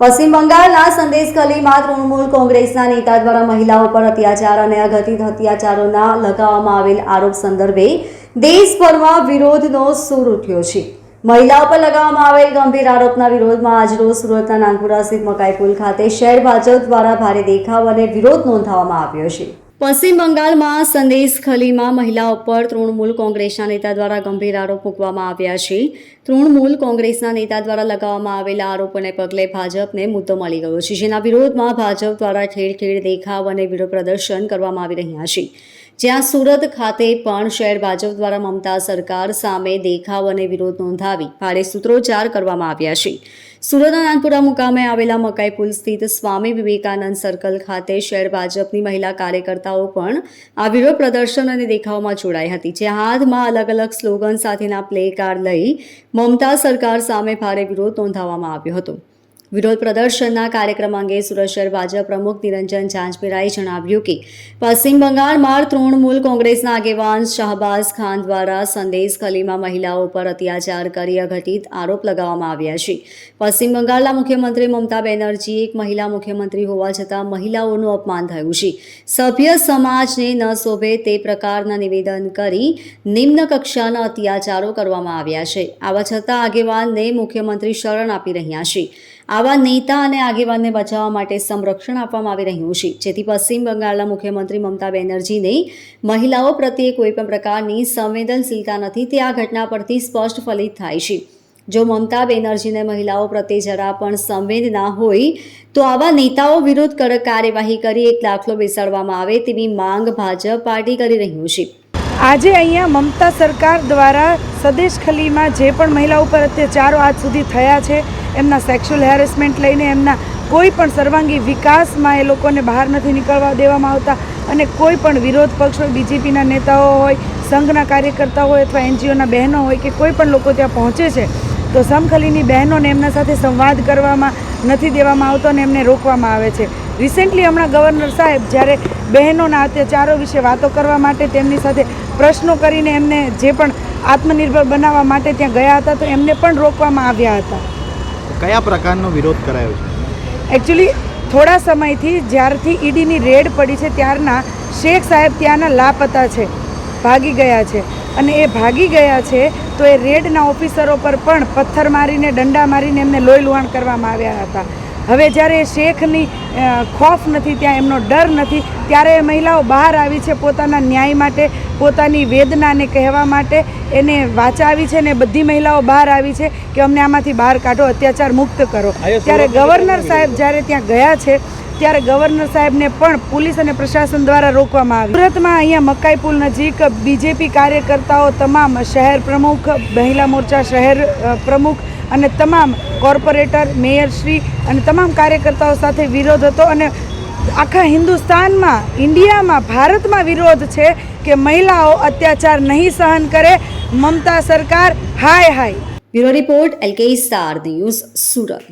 પશ્ચિમ બંગાળના સંદેશ ખલીમાં તૃણમૂલ કોંગ્રેસના નેતા દ્વારા મહિલાઓ પર અત્યાચાર અને અઘટિત અત્યાચારોના લગાવવામાં આવેલ આરોપ સંદર્ભે દેશભરમાં વિરોધનો સૂર ઉઠ્યો છે. મહિલાઓ પર લગાવવામાં આવેલ ગંભીર આરોપના વિરોધમાં આજરોજ સુરતના નાનપુરા સ્થિત મકાઈ પુલ ખાતે શહેર ભાજપ દ્વારા ભારે દેખાવ અને વિરોધ નોંધાવવામાં આવ્યો છે. પશ્ચિમ બંગાળમાં સંદેશ ખલીમાં મહિલાઓ પર તૃણમૂલ કોંગ્રેસના નેતા દ્વારા ગંભીર આરોપ મૂકવામાં આવ્યા છે. તૃણમૂલ કોંગ્રેસના નેતા દ્વારા લગાવવામાં આવેલા આરોપોને પગલે ભાજપને મુદ્દો મળી ગયો છે. જેના વિરોધમાં ભાજપ દ્વારા ખેડ ખેડ દેખાવ અને વિરોધ પ્રદર્શન કરવામાં આવી રહ્યા છે. જ્યાં સુરત ખાતે પણ શહેર ભાજપ દ્વારા મમતા સરકાર સામે દેખાવ અને વિરોધ નોંધાવી ભારે સૂત્રોચ્ચાર કરવામાં આવ્યા છે. સુરતના નાનપુરા મુકામે આવેલા મકાઈ પુલ સ્થિત સ્વામી વિવેકાનંદ સર્કલ ખાતે શહેર ભાજપની મહિલા કાર્યકર્તાઓ પણ આ વિરોધ પ્રદર્શન અને દેખાવમાં જોડાઈ હતી, જે હાથમાં અલગ અલગ સ્લોગન સાથેના પ્લે કાર્ડ લઈ મમતા સરકાર સામે ભારે વિરોધ નોંધાવવામાં આવ્યો હતો. વિરોધ પ્રદર્શનના કાર્યક્રમ અંગે સુરત શહેર ભાજપ પ્રમુખ નિરંજન ઝાંઝમેરાએ જણાવ્યું કે પશ્ચિમ બંગાળમાં તૃણમૂલ કોંગ્રેસના આગેવાન શાહબાઝ ખાન દ્વારા સંદેશ ખલીમાં મહિલાઓ પર અત્યાચાર કરી અઘટિત આરોપ લગાવવામાં આવ્યા છે. પશ્ચિમ બંગાળના મુખ્યમંત્રી મમતા બેનર્જી એક મહિલા મુખ્યમંત્રી હોવા છતાં મહિલાઓનું અપમાન થયું છે. સભ્ય સમાજને ન શોભે તે પ્રકારના નિવેદન કરી નિમ્ન કક્ષાના અત્યાચારો કરવામાં આવ્યા છે. આવા છતાં આગેવાનને મુખ્યમંત્રી શરણ આપી રહ્યા છે. આવા નેતા અને આગેવાનને બચાવવા માટે સંરક્ષણ આપવામાં આવી રહ્યું છે. જેથી પશ્ચિમ બંગાળના મુખ્યમંત્રી મમતા બેનર્જીને મહિલાઓ પ્રત્યે કોઈ પણ પ્રકારની સંવેદનશીલતા નથી, તે આ ઘટના પરથી સ્પષ્ટ ફલિત થાય છે. જો મમતા બેનર્જીને મહિલાઓ પ્રત્યે જરા પણ સંવેદના હોય, તો આવા નેતાઓ વિરુદ્ધ કડક કાર્યવાહી કરી એક દાખલો બેસાડવામાં આવે તેવી માંગ ભાજપ પાર્ટી કરી રહ્યું છે. આજે અહીંયા મમતા સરકાર દ્વારા સદેશ ખલીમાં જે પણ મહિલા ઉપર અત્યાચારો આજ સુધી થયા છે એમના સેક્સ્યુઅલ હેરેસમેન્ટ લઈને એમના કોઈ પણ સર્વાંગી વિકાસમાં એ લોકોને બહાર નથી નીકળવા દેવામાં આવતા અને કોઈ પણ વિરોધ પક્ષ હોય બીજેપીના નેતાઓ હોય, સંઘના કાર્યકર્તાઓ હોય અથવા એનજીઓના બહેનો હોય કે કોઈ પણ લોકો ત્યાં પહોંચે છે, તો સમખલીની બહેનોને એમના સાથે સંવાદ કરવામાં નથી દેવામાં આવતો અને એમને રોકવામાં આવે છે. રિસેન્ટલી હમણાં ગવર્નર સાહેબ જ્યારે બહેનોના અત્યાચારો વિશે વાતો કરવા માટે તેમની સાથે પ્રશ્નો કરીને એમને જે પણ આત્મનિર્ભર બનાવવા માટે ત્યાં ગયા હતા, તો એમને પણ રોકવામાં આવ્યા હતા. કયા પ્રકારનો વિરોધ કરાયો છે? એકચ્યુઅલી થોડા સમયથી જ્યારથી ઈડીની રેડ પડી છે, ત્યારના શેખ સાહેબ ત્યાંના લાપતા છે, ભાગી ગયા છે. અને એ ભાગી ગયા છે, તો એ રેડના ઓફિસરો પર પણ પથ્થર મારીને દંડા મારીને એમને લોહી લુહાણ કરવામાં આવ્યા હતા. હવે જ્યારે શેખની ખોફ નથી ત્યાં એમનો ડર નથી ત્યારે એ મહિલાઓ બહાર આવી છે પોતાના ન્યાય માટે પોતાની વેદનાને કહેવા માટે એને વાંચાવી છે ને બધી મહિલાઓ બહાર આવી છે કે અમને આમાંથી બહાર કાઢો અત્યાચાર મુક્ત કરો. ત્યારે ગવર્નર સાહેબ જ્યારે ત્યાં ગયા છે ત્યારે ગવર્નર સાહેબને પણ પોલીસ અને પ્રશાસન દ્વારા રોકવામાં આવ્યું. સુરતમાં અહીંયા મકાઈ પુલ નજીક બીજેપી કાર્યકર્તાઓ તમામ શહેર પ્રમુખ મહિલા મોરચા શહેર પ્રમુખ અને તમામ કોર્પોરેટર મેયરશ્રી અને તમામ કાર્યકર્તાઓ સાથે વિરોધ હતો અને આખા હિન્દુસ્તાનમાં, ઇન્ડિયામાં, ભારતમાં વિરોધ છે કે મહિલાઓ અત્યાચાર નહીં સહન કરે. મમતા સરકાર, હાય હાય. Bureau report, LK star, news Surat.